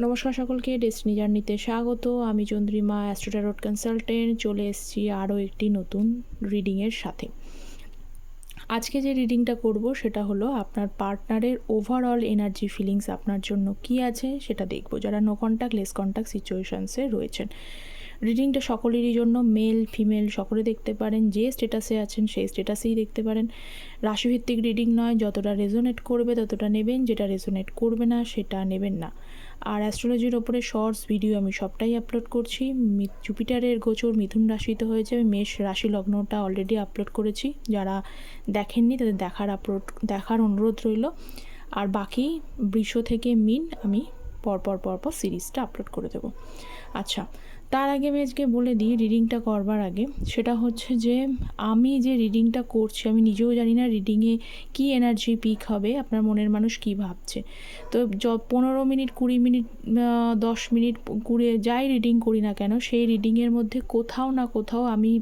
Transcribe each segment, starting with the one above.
নমস্কার সকলকে ডেস্টিনি জার্নিতে স্বাগত। আমি চন্দ্রিমা অ্যাস্ট্রোটারোড কনসালটেন্ট চলে এসেছি আরও একটি নতুন রিডিংয়ের সাথে। আজকে যে রিডিংটা করব, সেটা হলো আপনার পার্টনারের ওভারঅল এনার্জি ফিলিংস আপনার জন্য কি আছে, সেটা দেখব। যারা নো কন্ট্যাক্ট লেস কন্ট্যাক্ট সিচুয়েশানসে রয়েছেন। রিডিংটা সকলেরই জন্য মেল ফিমেল সকলে দেখতে পারেন, যে স্টেটাসে আছেন সেই স্টেটাসেই দেখতে পারেন। রাশিভিত্তিক রিডিং নয়, যতটা রেজোনেট করবে ততটা নেবেন, যেটা রেজোনেট করবে না সেটা নেবেন না। আর অ্যাস্ট্রোলজির ওপরে শর্টস ভিডিও আমি সবটাই আপলোড করছি। জুপিটারের গোচর মিথুন রাশিতে হয়েছে, আমি মেষ রাশি লগ্নটা অলরেডি আপলোড করেছি। যারা দেখেননি, তাদের দেখার আপলোড দেখার অনুরোধ রইল। আর বাকি বৃষ থেকে মিন, আমি পরপর পরপর সিরিজটা আপলোড করে দেবো। আচ্ছা তার আগে আমি আজকে বলে দিই রিডিংটা করবার আগে। সেটা হচ্ছে যে, আমি যে রিডিংটা করছি, আমি নিজেও জানি না রিডিংয়ে কী এনার্জি পিক হবে, আপনার মনের মানুষ কী ভাবছে। তো য, পনেরো মিনিট, কুড়ি মিনিট দশ মিনিট কুড়ি যাই রিডিং করি না কেন, সেই রিডিংয়ের মধ্যে কোথাও না কোথাও আমি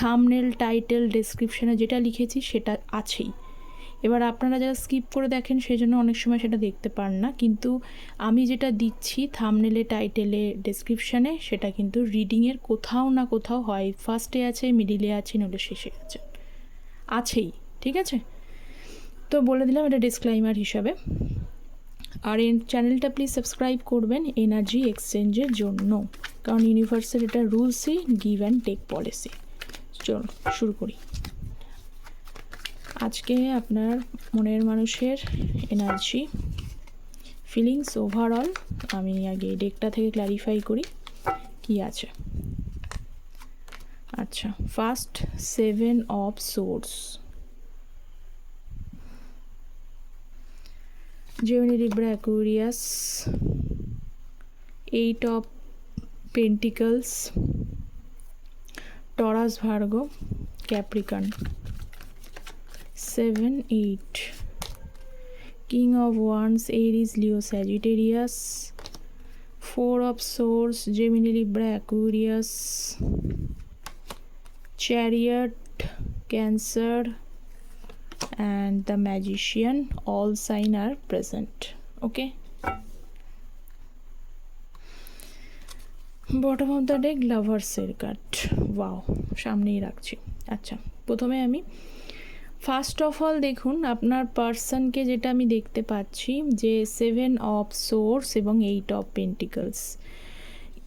থামনেল টাইটেল ডেসক্রিপশানে যেটা লিখেছি সেটা আছেই। এবার আপনারা যারা স্কিপ করে দেখেন সেই জন্য অনেক সময় সেটা দেখতে পান না। কিন্তু আমি যেটা দিচ্ছি থামনেলে টাইটেলে ডেসক্রিপশানে সেটা কিন্তু রিডিংয়ের কোথাও না কোথাও হয়। ফার্স্টে আছে মিডিলে আছে নলে শেষে আছে। আছেই, ঠিক আছে? তো বলে দিলাম এটা ডিসক্লাইমার হিসাবে। আর এই চ্যানেলটা প্লিজ সাবস্ক্রাইব করবেন এনার্জি এক্সচেঞ্জের জন্য। কারণ ইউনিভার্সের এটা রুলসই গিভ অ্যান্ড টেক পলিসি চলো শুরু করি। আজকে আপনার মনের মানুষের এনার্জি ফিলিংস ওভারঅল আমি আগে ডেকটা থেকে ক্ল্যারিফাই করি কি আছে। আচ্ছা first seven of swords Gemini, Libra, Aquarius eight of Pentacles Taurus Virgo, Capricorn eight king of wands aries leo sagittarius four of swords gemini libra aquarius chariot cancer and the magician all sign are present okay bottom of the deck লাভার্সের card wow সামনেই রাখছি আচ্ছা প্রথমে আমি first of all দেখুন, আপনার পার্সনকে যেটা আমি দেখতে পাচ্ছি, যে সেভেন অফ সোর্স এবং eight of pentacles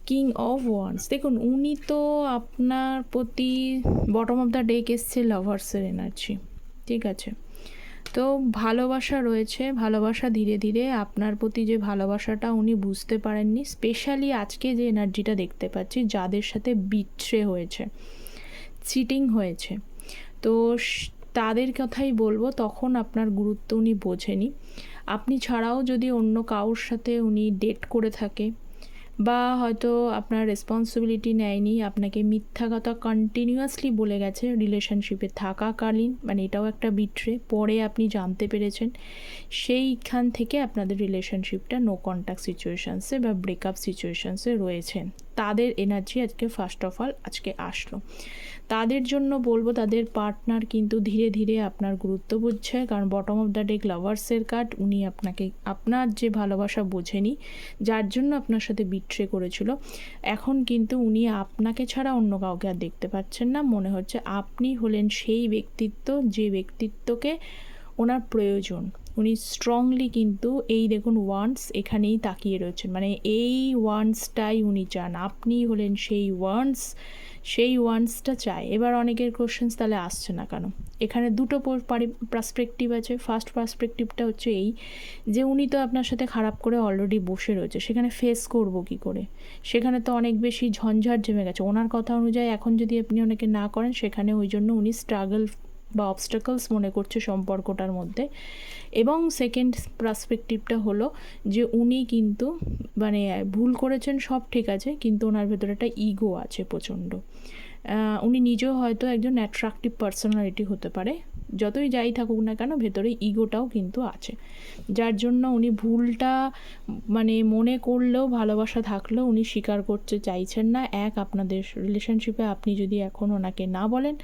king of wands দেখুন, উনি তো আপনার প্রতি বটম অফ দ্য ডেক এসছে লাভার্সের এনার্জি ঠিক আছে? তো ভালোবাসা রয়েছে, ভালোবাসা ধীরে ধীরে আপনার প্রতি যে ভালোবাসাটা উনি বুঝতে পারেননি স্পেশালি আজকে যে এনার্জিটা দেখতে পাচ্ছি, যাদের সাথে বিট্রে হয়েছে চিটিং হয়েছে। তো তাদের কথাই বলব, তখন আপনার গুরুত্ব উনি বোঝেনি। আপনি ছাড়াও যদি অন্য কারোর সাথে উনি ডেট করে থাকে বা হয়তো আপনার রেসপন্সিবিলিটি নেয়নি, আপনাকে মিথ্যা কথা কন্টিনিউয়াসলি বলে গেছে রিলেশনশিপে থাকাকালীন মানে এটাও একটা বিট্রে, পরে আপনি জানতে পেরেছেন, সেইখান থেকে আপনাদের রিলেশনশিপটা নো কন্ট্যাক্ট সিচুয়েশানসে বা ব্রেকআপ সিচুয়েশানসে রয়েছেন তাদের এনার্জি আজকে ফার্স্ট অফ অল আজকে আসলো। তাদের জন্য বলব তাদের পার্টনার কিন্তু ধীরে ধীরে আপনার গুরুত্ব বুঝছে। কারণ বটম অফ দ্য ডেক লাভার্সের কার্ড, উনি আপনাকে, আপনার যে ভালোবাসা বোঝেনি, যার জন্য আপনার সাথে বিট্রে করেছিল। এখন কিন্তু উনি আপনাকে ছাড়া অন্য কাউকে আর দেখতে পাচ্ছেন না। মনে হচ্ছে আপনি হলেন সেই ব্যক্তিত্ব, যে ব্যক্তিত্বকে ওনার প্রয়োজন। উনি স্ট্রংলি কিন্তু এই দেখুন ওয়ান্স এখানেই তাকিয়ে রয়েছেন। মানে এই ওয়ান্সটাই উনি চান। আপনি হলেন সেই ওয়ান্স সেই ওয়ান্সটা চাই। এবার অনেকের কোশ্চেন্স তাহলে আসছে না কেন? এখানে দুটো পার্সপেক্টিভ আছে। ফার্স্ট পার্সপেক্টিভটা হচ্ছে এই যে উনি তো আপনার সাথে খারাপ করে অলরেডি বসে রয়েছে। সেখানে ফেস করব কি করে? সেখানে তো অনেক বেশি ঝঞ্ঝাট জমে গেছে। ওনার কথা অনুযায়ী এখন যদি আপনি ওনাকে না করেন, সেখানে ওই জন্য উনি স্ট্রাগল বা অবস্টাকলস মনে করছে সম্পর্কটার মধ্যে। এবং সেকেন্ড পার্সপেকটিভটা হলো যে উনি কিন্তু মানে ভুল করেছেন সব ঠিক আছে, কিন্তু ওনার ভেতরে একটা ইগো আছে প্রচণ্ড। উনি নিজেও হয়তো একজন অ্যাট্রাকটিভ পার্সোনালিটি হতে পারে। যতই যাই থাকুক না কেন, ভেতরে ইগোটাও কিন্তু আছে। যার জন্য উনি ভুলটা মানে মনে করলেও, ভালোবাসা থাকলেও উনি স্বীকার করতে চাইছেন না। এক, আপনাদের রিলেশনশিপে আপনি যদি এখন ওনাকে না বলেন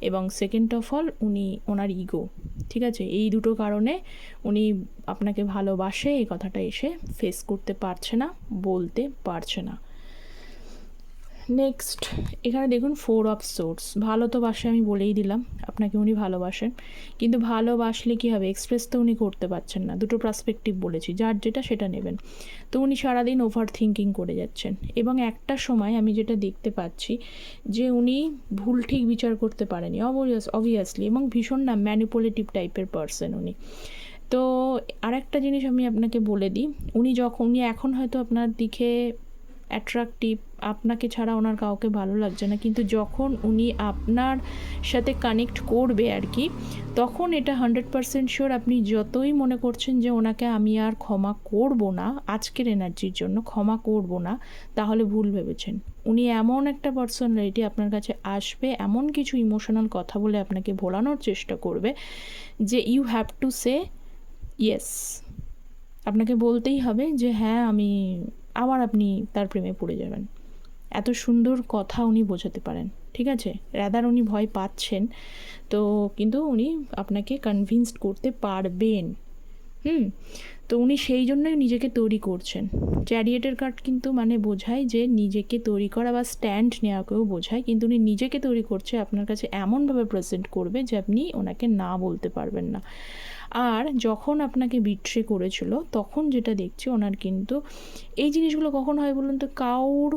এবং সেকেন্ড অফ অল উনি ওনার ইগো ঠিক আছে? এই দুটো কারণে উনি আপনাকে ভালোবাসে, এই কথাটা এসে ফেস করতে পারছে না, বলতে পারছে না। নেক্সট এখানে দেখুন ফোর অফ সোর্স ভালো তো বাসে আমি বলেই দিলাম, আপনাকে উনি ভালোবাসেন। কিন্তু ভালোবাসলে কী হবে? এক্সপ্রেস তো উনি করতে পারছেন না। দুটো পার্সপেক্টিভ বলেছি, যার যেটা সেটা নেবেন। তো উনি সারাদিন ওভার থিঙ্কিং করে যাচ্ছেন। এবং একটা সময় আমি যেটা দেখতে পাচ্ছি যে উনি ভুল ঠিক বিচার করতে পারেনি অবভিয়াস অবভিয়াসলি এবং ভীষণ না ম্যানিপুলেটিভ টাইপের পার্সন উনি। তো আরেকটা জিনিস আমি আপনাকে বলে দিই, উনি যখন, উনি এখন হয়তো আপনার দিকে অ্যাট্রাকটিভ আপনাকে ছাড়া ওনার কাউকে ভালো লাগছে না। কিন্তু যখন উনি আপনার সাথে কানেক্ট করবে আর কি, তখন এটা হান্ড্রেড পারসেন্ট শিওর আপনি যতই মনে করছেন যে ওনাকে আমি আর ক্ষমা করব না, আজকের এনার্জির জন্য ক্ষমা করব না, তাহলে ভুল ভেবেছেন। উনি এমন একটা পার্সোনালিটি আপনার কাছে আসবে, এমন কিছু ইমোশনাল কথা বলে আপনাকে ভোলানোর চেষ্টা করবে যে you have to say yes আপনাকে বলতেই হবে যে হ্যাঁ আমি আবার আপনি তার প্রেমে পড়ে যাবেন। এত সুন্দর কথা উনি বোঝাতে পারেন, ঠিক আছে? রাদার উনি ভয় পাচ্ছেন, তো কিন্তু উনি আপনাকে কনভিন্সড করতে পারবেন। হুম? তো উনি সেই জন্যই নিজেকে তৈরি করছেন। চ্যারিয়েটের কার্ড কিন্তু মানে বোঝায় যে নিজেকে তৈরি করা বা স্ট্যান্ড নেওয়াকেও বোঝায়, কিন্তু উনি নিজেকে তৈরি করছে আপনার কাছে এমনভাবে প্রেজেন্ট করবে যে আপনি ওনাকে না বলতে পারবেন না। আর যখন আপনাকে বিট্রে করেছিল, তখন যেটা দেখছি ওনার কিন্তু এই জিনিসগুলো কখন হয় বলুন তো? কাউর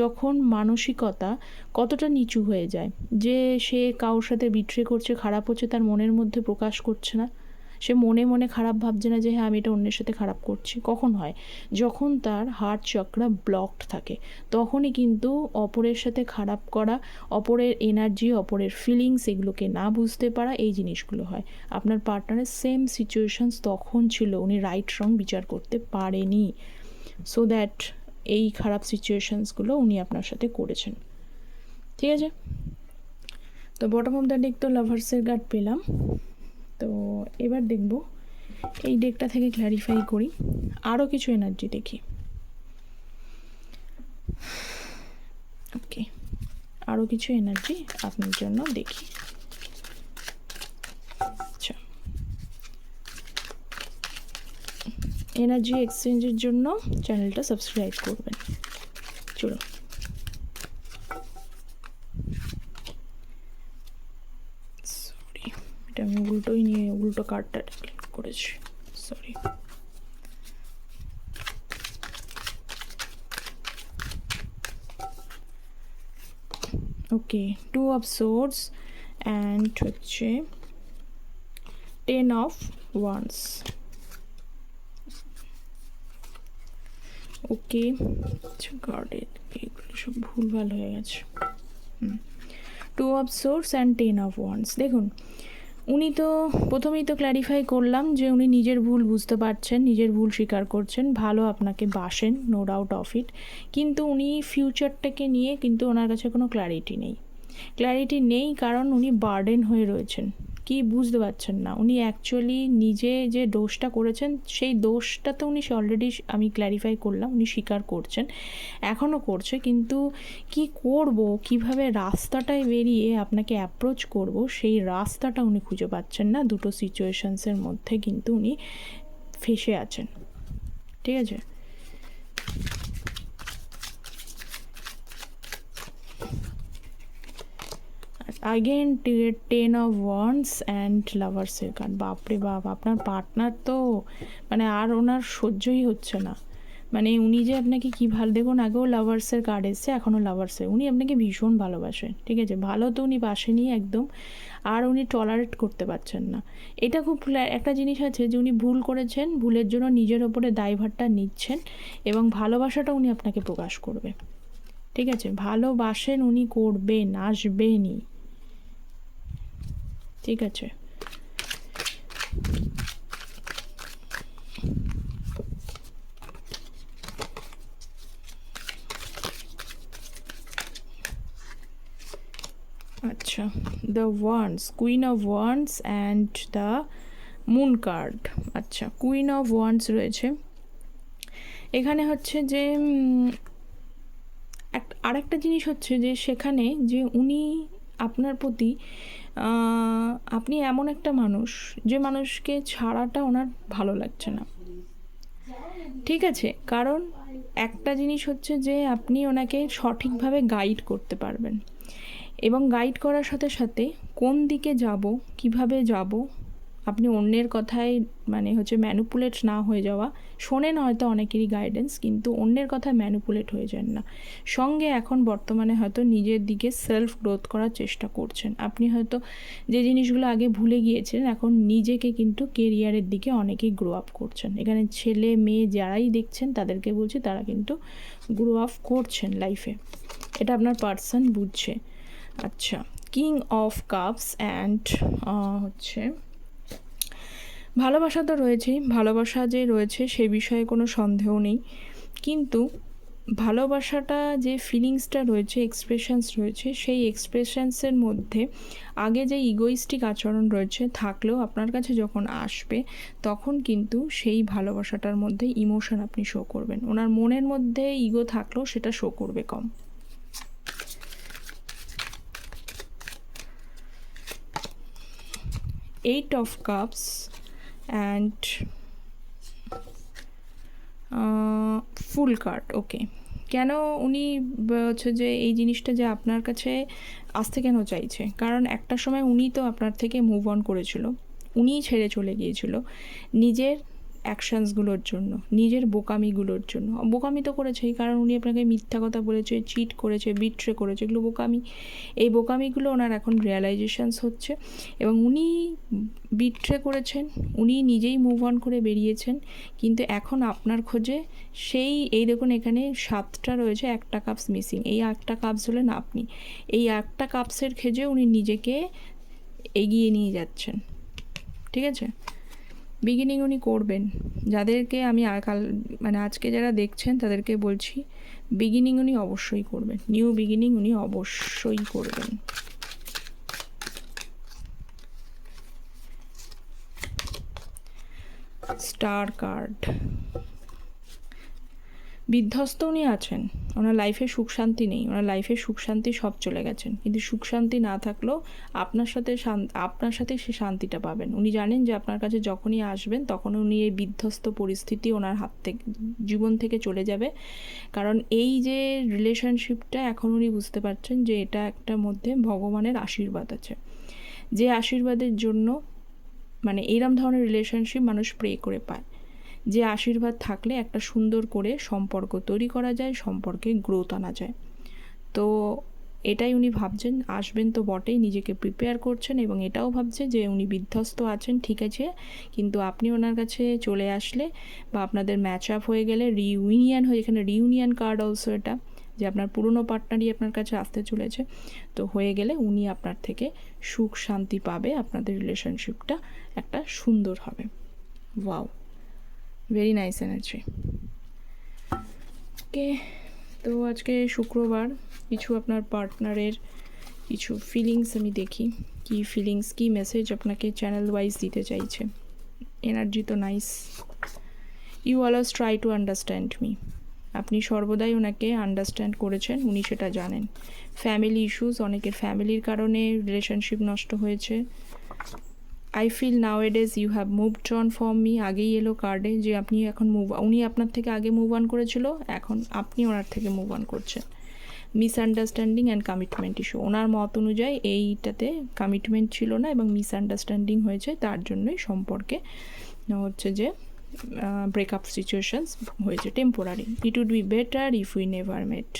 যখন মানসিকতা কতটা নিচু হয়ে যায়, যে সে কারোর সাথে বিট্রে করছে, খারাপ হচ্ছে, তার মনের মধ্যে প্রকাশ করছে না। সে মনে মনে খারাপ ভাবছে না যে হ্যাঁ আমি এটা অন্যের সাথে খারাপ করছি। কখন হয়? যখন তার হার্ট চক্রা ব্লকড থাকে, তখনই কিন্তু অপরের সাথে খারাপ করা, অপরের এনার্জি অপরের ফিলিংস এগুলোকে না বুঝতে পারা এই জিনিসগুলো হয়। আপনার পার্টনারের সেম সিচুয়েশনস তখন ছিল, উনি রাইট রং বিচার করতে পারেনি। সো দ্যাট এই খারাপ সিচুয়েশনসগুলো উনি আপনার সাথে করেছেন। ঠিক আছে? তো বটম অফ দ্য ডেক তো লাভার্সের গার্ড পেলাম। তো এবার দেখব। এই ডেকটা থেকে ক্ল্যারিফাই করি। আরও কিছু এনার্জি দেখি। ওকে আরও কিছু এনার্জি আপনার জন্য দেখি। আচ্ছা। এনার্জি এক্সচেঞ্জের জন্য চ্যানেলটা সাবস্ক্রাইব করবেন। চলো সরি এটা আমি উল্টোই নিয়ে উল্টো কার্ডটা করেছি। Sorry okay two of swords and হচ্ছে টেন অফ ওয়ান্স ওকে কার্ডে এইগুলো সব ভুলভাল হয়ে গেছে। Two of swords and ten of wands দেখুন উনি তো প্রথমেই তো ক্ল্যারিফাই করলাম যে উনি নিজের ভুল বুঝতে পারছেন, নিজের ভুল স্বীকার করছেন, ভালো আপনাকে বাসেন নো ডাউট অফ ইট কিন্তু উনি ফিউচারটাকে নিয়ে কিন্তু ওনার কাছে কোনো ক্ল্যারিটি নেই। ক্ল্যারিটি নেই কারণ উনি বার্ডেন হয়ে রয়েছেন। কি বুঝতে পারছেন না। উনি অ্যাকচুয়ালি নিজে যে দোষটা করেছেন, সেই দোষটা তো উনি অলরেডি আমি ক্ল্যারিফাই করলাম, উনি স্বীকার করছেন, এখনও করছে। কিন্তু কি করব, কীভাবে রাস্তাটায় বেরিয়ে আপনাকে অ্যাপ্রোচ করব, সেই রাস্তাটা উনি খুঁজে পাচ্ছেন না। দুটো সিচুয়েশনসের মধ্যে কিন্তু উনি ফেসে আছেন। ঠিক আছে? Again ten of wands and লাভার্সের card বাপরে বাপ, আপনার পার্টনার তো মানে আর ওনার সহ্যই হচ্ছে না। মানে উনি যে আপনাকে কী ভালো, দেখুন, আগেও লাভার্সের কার্ড এসছে, এখনও লাভার্সের উনি আপনাকে ভীষণ ভালোবাসেন ঠিক আছে? ভালো তো উনি বাসেনি একদম, আর উনি টলারেট করতে পারছেন না। এটা খুব একটা জিনিস আছে যে উনি ভুল করেছেন, ভুলের জন্য নিজের ওপরে দায়ভারটা নিচ্ছেন এবং ভালোবাসাটা উনি আপনাকে প্রকাশ করবে। ঠিক আছে? ভালোবাসেন উনি, করবেন, আসবেনই। ঠিক আছে। আচ্ছা the wands queen of wands and the moon card আচ্ছা কুইন অফ ওয়ান্স রয়েছে। এখানে হচ্ছে যে আরেকটা জিনিস হচ্ছে যে, সেখানে যে উনি আপনার প্রতি আপনি এমন একটা মানুষ যে মানুষকে ছাড়াটা ওনার ভালো লাগছে না। ঠিক আছে, কারণ একটা জিনিস হচ্ছে যে আপনি ওনাকে সঠিকভাবে গাইড করতে পারবেন। এবং গাইড করার সাথে সাথে কোন দিকে যাব, কীভাবে যাব আপনি অন্যের কথায় মানে হচ্ছে ম্যানুপুলেট না হয়ে যাওয়া, শোনেন হয়তো অনেকেরই গাইডেন্স কিন্তু অন্যের কথায় ম্যানুপুলেট হয়ে যান না। সঙ্গে এখন বর্তমানে হয়তো নিজের দিকে সেলফ গ্রোথ করার চেষ্টা করছেন। আপনি হয়তো যে জিনিসগুলো আগে ভুলে গিয়েছিলেন, এখন নিজেকে কিন্তু কেরিয়ারের দিকে অনেকেই গ্রো আপ করছেন। এখানে ছেলে, মেয়ে যারাই দেখছেন, তাদেরকে বলছি তারা কিন্তু গ্রো আপ করছেন লাইফে এটা আপনার পার্সন বুঝছে। আচ্ছা কিং অফ কাপস অ্যান্ড হচ্ছে ভালোবাসা তো রয়েছেই, ভালোবাসা যে রয়েছে সে বিষয়ে কোনো সন্দেহ নেই। কিন্তু ভালোবাসাটা যে ফিলিংসটা রয়েছে এক্সপ্রেশনস রয়েছে, সেই এক্সপ্রেশনসের মধ্যে আগে যে ইগোইস্টিক আচরণ রয়েছে থাকলেও আপনার কাছে যখন আসবে, তখন কিন্তু সেই ভালোবাসাটার মধ্যে ইমোশন আপনি শো করবেন। ওনার মনের মধ্যে ইগো থাকলেও সেটা শো করবে কম। Eight of cups and fool card okay কেন উনি হচ্ছে যে এই জিনিসটা যে আপনার কাছে আসতে কেন চাইছে? কারণ একটা সময় উনি তো আপনার থেকে মুভ অন করেছিল। উনিই ছেড়ে চলে গিয়েছিল। নিজের অ্যাকশানসগুলোর জন্য, নিজের বোকামিগুলোর জন্য। বোকামি তো করেছেই কারণ উনি আপনাকে মিথ্যা কথা বলেছে চিট করেছে বিট্রে করেছে, এগুলো বোকামি। এই বোকামিগুলো ওনার এখন রিয়ালাইজেশনস হচ্ছে এবং উনি বিট্রে করেছেন, উনি নিজেই মুভ অন করে বেরিয়েছেন, কিন্তু এখন আপনার খোঁজে সেই, এই দেখুন এখানে সাতটা রয়েছে, একটা কাপস মিসিং এই একটা কাপস হলেন আপনি। এই একটা কাপসের খেজে উনি নিজেকে এগিয়ে নিয়ে যাচ্ছেন। ঠিক আছে? বিগিনিং উনি করবেন। যাদেরকে আমি কাল মানে আজকে যারা দেখছেন, তাদেরকে বলছি বিগিনিং উনি অবশ্যই করবেন। নিউ বিগিনিং উনি অবশ্যই করবেন। স্টার কার্ড বিধ্বস্ত উনি আছেন। ওনার লাইফে সুখ শান্তি নেই। ওনার লাইফে সুখ শান্তি সব চলে গেছেন। কিন্তু সুখ শান্তি না থাকলেও আপনার সাথে আপনার সাথে সে শান্তিটা পাবেন। উনি জানেন যে আপনার কাছে যখনই আসবেন তখন উনি এই বিধ্বস্ত পরিস্থিতি ওনার হাত থেকে, জীবন থেকে চলে যাবে। কারণ এই যে রিলেশনশিপটা এখন উনি বুঝতে পারছেন যে এটা একটা মধ্যে ভগবানের আশীর্বাদ আছে। যে আশীর্বাদের জন্য মানে এইরম ধরনের রিলেশনশিপ মানুষ প্রে করে পায়। যে আশীর্বাদ থাকলে একটা সুন্দর করে সম্পর্ক তৈরি করা যায়, সম্পর্কে গ্রোথ আনা যায়। তো এটাই উনি ভাবছেন, আসবেন তো বটেই, নিজেকে প্রিপেয়ার করছেন এবং এটাও ভাবছে যে উনি বিধ্বস্ত আছেন, ঠিক আছে, কিন্তু আপনি ওনার কাছে চলে আসলে বা আপনাদের ম্যাচ আপ হয়ে গেলে রিউনিয়ন হয়ে, এখানে রিউনিয়ন কার্ড অলসো এটা, যে আপনার পুরনো পার্টনারই আপনার কাছে আসতে চলেছে, তো হয়ে গেলে উনি আপনার থেকে সুখ শান্তি পাবে, আপনাদের রিলেশনশিপটা একটা সুন্দর হবে। Wow very nice energy okay তো আজকে শুক্রবার, কিছু আপনার পার্টনারের কিছু ফিলিংস আমি দেখি। কি ফিলিংস কি মেসেজ আপনাকে চ্যানেল ওয়াইজ দিতে চাইছে। এনার্জি তো nice you always try to understand me আপনি সর্বদাই ওনাকে আন্ডারস্ট্যান্ড করেছেন, উনি সেটা জানেন। ফ্যামিলি ইস্যুস অনেকের ফ্যামিলির কারণে রিলেশনশিপ নষ্ট হয়েছে। I feel now edges you have moved on from me আগেই এলো কার্ডে যে আপনি এখন মুভ উনি আপনার থেকে আগে মুভ অন করেছিল, এখন আপনি ওনার থেকে মুভ অন করছেন। মিসআন্ডারস্ট্যান্ডিং অ্যান্ড কমিটমেন্ট ইস্যু ওনার মত অনুযায়ী এইটাতে কমিটমেন্ট ছিল না এবং মিসআন্ডারস্ট্যান্ডিং হয়েছে, তার জন্যই সম্পর্কে হচ্ছে যে ব্রেকআপ সিচুয়েশনস হয়েছে temporary it would be better if we never met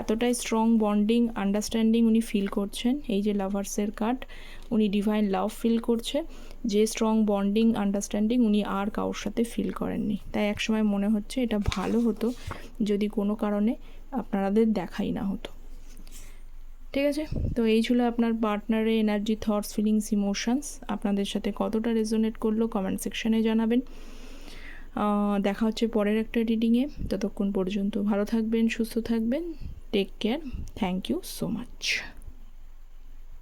এতটাই স্ট্রং বন্ডিং আন্ডারস্ট্যান্ডিং উনি ফিল করছেন, এই যে লাভার্সের কার্ড উনি ডিভাইন লাভ ফিল করছে, যে স্ট্রং বন্ডিং আন্ডারস্ট্যান্ডিং উনি আর কারোর সাথে ফিল করেননি। তাই একসময় মনে হচ্ছে এটা ভালো হতো, যদি কোনো কারণে আপনাদের দেখাই না হতো। ঠিক আছে? তো এই ছিল আপনার পার্টনারে এনার্জি থটস ফিলিংস ইমোশনস আপনাদের সাথে কতটা রেজোনেট করল কমেন্ট সেকশনে জানাবেন। দেখা হচ্ছে পরের একটা রিডিংয়ে ততক্ষণ পর্যন্ত ভালো থাকবেন, সুস্থ থাকবেন। Take care thank you so much